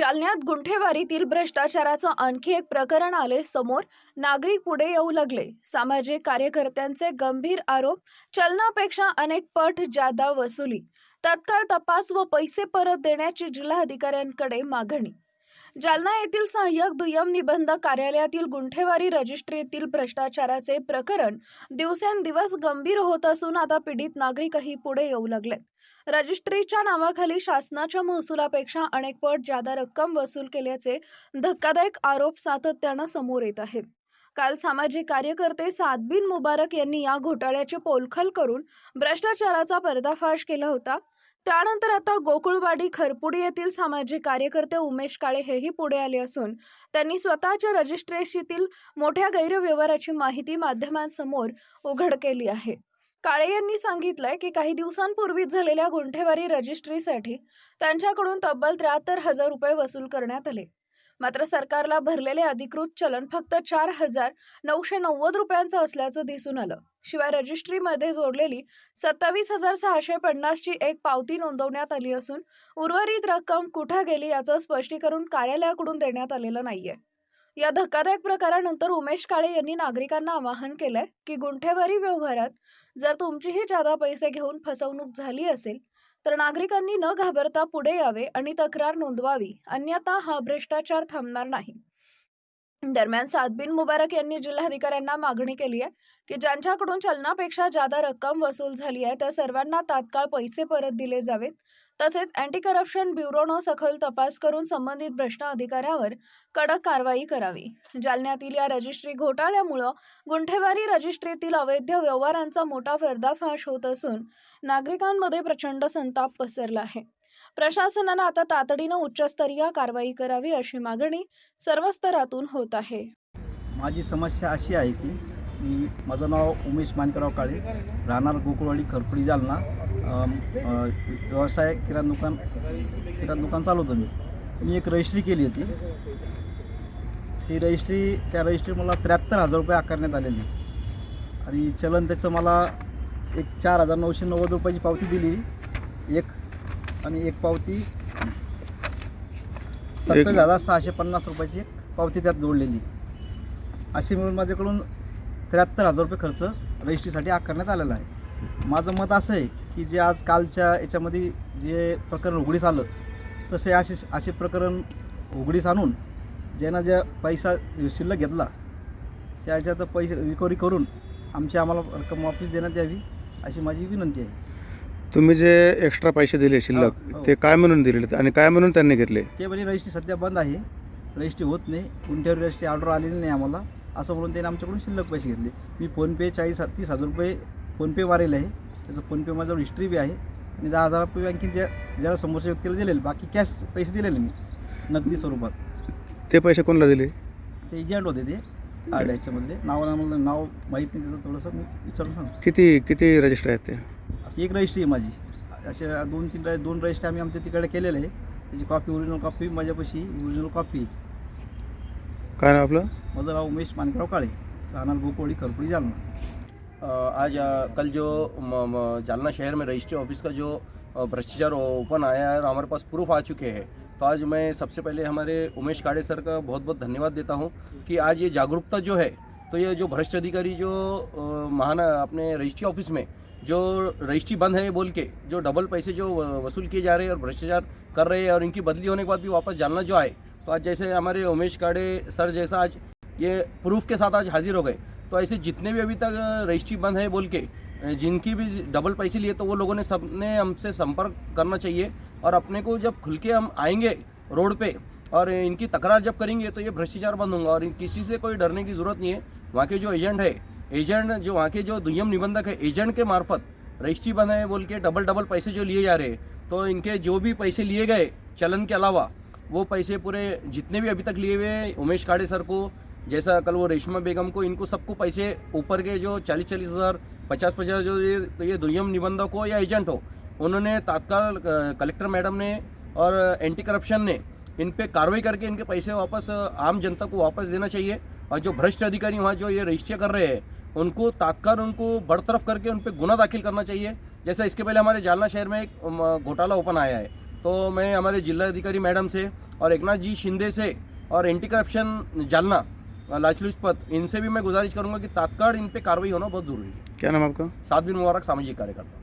जालन्यात गुंठेवारीतील भ्रष्टाचाराचं आणखी एक प्रकरण आले समोर. नागरिक पुढे येऊ लागले. सामाजिक कार्यकर्त्यांचे गंभीर आरोप. चलनापेक्षा अनेक पट जादा वसुली. तत्काळ तपास व पैसे परत देण्याची जिल्हाधिकाऱ्यांकडे मागणी. जालना येथील सहाय्यक दुय्यम निबंधक कार्यालयातील गुंठेवारी रजिस्ट्रीतील भ्रष्टाचाराचे प्रकरण दिवसेंदिवस गंभीर होत असून आता पीडित नागरिकही पुढे येऊ लागलेत. रजिस्ट्रीच्या नावाखाली शासनाच्या महसुलापेक्षा अनेक पट जादा रक्कम वसूल केल्याचे धक्कादायक आरोप सातत्यानं समोर येत आहेत. काल सामाजिक कार्यकर्ते सादबिन मुबारक यांनी या घोटाळ्याचे पोलखल करून भ्रष्टाचाराचा पर्दाफाश केला होता. त्यानंतर आता गोकुळवाडी खरपुडी येथील सामाजिक कार्यकर्ते उमेश काळे हेही पुढे आले असून त्यांनी स्वतःच्या रजिस्ट्रेशीतील मोठ्या गैरव्यवहाराची माहिती माध्यमांसमोर उघड केली आहे. काळे यांनी सांगितलंय की काही दिवसांपूर्वीच झालेल्या गुंठेवारी रजिस्ट्रीसाठी त्यांच्याकडून तब्बल त्र्याहत्तर हजार रुपये वसूल करण्यात आले. मात्र सरकारला भरलेले अधिकृत चलन फक्त चार हजार नऊशे नव्वद रुपयांचं असल्याचं दिसून आलं. शिवाय रजिस्ट्रीमध्ये जोडलेली सत्तावीस हजार सहाशे पन्नासची एक पावती नोंदवण्यात आली असून उर्वरित रक्कम कुठं गेली याचं स्पष्टीकरण कार्यालयाकडून देण्यात आलेलं नाहीये. या धक्कादायक प्रकारानंतर उमेश काळे यांनी नागरिकांना आवाहन केलंय की गुंठेवारी व्यवहारात जर तुमचीही जादा पैसे घेऊन फसवणूक झाली असेल तर नागरिकांनी न घाबरता पुढे यावे आणि तक्रार नोंदवावी. अन्यथा हा भ्रष्टाचार थांबणार नाही. दरम्यान सादबिन मुबारक यांनी जिल्हाधिकाऱ्यांना मागणी केली आहे की ज्यांच्याकडून चलनापेक्षा जादा रक्कम वसूल झाली आहे त्या सर्वांना तात्काळ पैसे परत दिले जावेत. तसेच अँटी करप्शन ब्युरोनं सखोल तपास करून संबंधित भ्रष्ट अधिकाऱ्यावर कडक कारवाई करावी. जालन्यातील या रजिस्ट्री घोटाळ्यामुळं गुंठेवारी रजिस्ट्रीतील अवैध व्यवहारांचा मोठा पर्दाफाश होत असून नागरिकांमध्ये प्रचंड संताप पसरला आहे. प्रशासनानं आता तातडीनं उच्चस्तरीय कारवाई करावी अशी मागणी सर्व स्तरातून होत आहे. माझी समस्या अशी आहे की मी माझं नाव उमेश मानकराव काळे राहणार गोकुळवाडी खरपुडी जालना. व्यवसाय किराणा दुकान किराणा दुकान चालवतो मी. मी एक रजिस्ट्री केली होती. ती रजिस्ट्री त्या रजिस्ट्री मला त्र्याहत्तर हजार रुपये आकारण्यात आलेली. आणि चलन त्याचं मला एक चार हजार नऊशे नव्वद रुपयाची पावती दिली. एक आणि एक पावती सत्तावीस हजार सहाशे पन्नास रुपयाची एक पावती त्यात जोडलेली. अशी मिळून माझ्याकडून त्र्याहत्तर हजार रुपये खर्च रजिस्ट्रीसाठी आकारण्यात आलेला आहे. माझं मत असं आहे की जे आज कालच्या याच्यामध्ये जे प्रकरण उघडीस आलं तसे असे असे प्रकरण उघडीस आणून ज्यानं ज्या पैसा शिल्लक घेतला त्या ह्याच्यात पैसे रिकव्हरी करून आमची आम्हाला रक्कम वापस देण्यात यावी अशी माझी विनंती आहे. तुम्ही जे एक्स्ट्रा पैसे दिले शिल्लक हो, हो. ते काय म्हणून दिलेले आणि काय म्हणून त्यांनी घेतले? ते म्हणजे रजिस्ट्री सध्या बंद आहे. रजिस्ट्री होत नाही. कोणत्यावर रजिस्ट्री ऑर्डर आलेली नाही आम्हाला. असं म्हणून त्याने आमच्याकडून शिल्लक पैसे घेतले. मी फोनपे चाळीस तीस हजार रुपये फोनपे वारेले आहे. त्याचं फोनपे माझ्यावर हिस्ट्री बी आहे. आणि दहा हजार रुपये आणखी ज्या ज्याला समोरच्या व्यक्तीला दिलेले बाकी कॅश पैसे दिलेले मी नगदी स्वरूपात. ते पैसे कोणाला दिले? ते एजंट होते ते आड याच्यामधले नाव मला नाव माहीत नाही त्याचं थोडंसं मी विचारून सांग किती किती रजिस्टर आहेत ते? आता एक रजिस्ट्री आहे माझी. अशा दोन तीन रे- दोन रजिस्ट्री आम्ही आमच्या तिकडे केलेले आहे. त्याची कॉपी ओरिजिनल कॉपी माझ्यापाशी ओरिजिनल कॉपी काय नाव आपलं? माझं नाव उमेश मानकराव काळे. राहणार गोकोळी खरपुडी जालना. आज कल जो जालना शहर में रजिस्ट्री ऑफ़िस का जो भ्रष्टाचार ओपन आया है और हमारे पास प्रूफ आ चुके हैं तो आज मैं सबसे पहले हमारे उमेश काड़े सर का बहुत बहुत धन्यवाद देता हूँ कि आज ये जागरूकता जो है तो ये जो भ्रष्ट अधिकारी जो महाना, अपने रजिस्ट्री ऑफ़िस में जो रजिस्ट्री बंद है बोल के, जो डबल पैसे जो वसूल किए जा रहे हैं और भ्रष्टाचार कर रहे हैं और इनकी बदली होने के बाद भी वापस जालना जो आए तो आज जैसे हमारे उमेश काड़े सर जैसा आज ये प्रूफ के साथ आज हाजिर हो गए। तो ऐसे जितने भी अभी तक रजिस्ट्री बंद है बोल के जिनकी भी डबल पैसे लिए तो वो लोगों ने सबने हमसे संपर्क करना चाहिए और अपने को जब खुल के हम आएँगे रोड पे और इनकी तकरार जब करेंगे तो ये भ्रष्टाचार बंद होगा और किसी से कोई डरने की ज़रूरत नहीं है। वहाँ के जो एजेंट है, एजेंट जो वहाँ के जो दुयम निबंधक है, एजेंट के मार्फत रजिस्ट्री बंद है बोल के डबल डबल पैसे जो लिए जा रहे हैं तो इनके जो भी पैसे लिए गए, चलन के अलावा वो पैसे पूरे जितने भी अभी तक लिए हुए हैं, उमेश काड़े सर को जैसा कल वो रेशमा बेगम को इनको सबको पैसे ऊपर के जो चालीस चालीस हज़ार पचास पचास जो ये तो ये दुय्यम निबंधक हो या एजेंट हो उन्होंने तात्काल कलेक्टर मैडम ने और एंटी करप्शन ने इन पर कार्रवाई करके इनके पैसे वापस आम जनता को वापस देना चाहिए। और जो भ्रष्ट अधिकारी वहाँ जो ये रजिस्ट्री कर रहे हैं उनको तात्काल उनको बरतरफ करके उन पर गुना दाखिल करना चाहिए। जैसा इसके पहले हमारे जालना शहर में एक घोटाला ओपन आया है। तो मैं हमारे जिलाधिकारी मैडम से और एकनाथ जी शिंदे से और एंटी करप्शन जालना लाचलुचपत इनसे भी मैं गुजारिश करूंगा कि तात्काल इन पे कार्रवाई होना बहुत ज़रूरी है। क्या नाम आपका? सात दिन मुबारक सामाजिक कार्यकर्ता।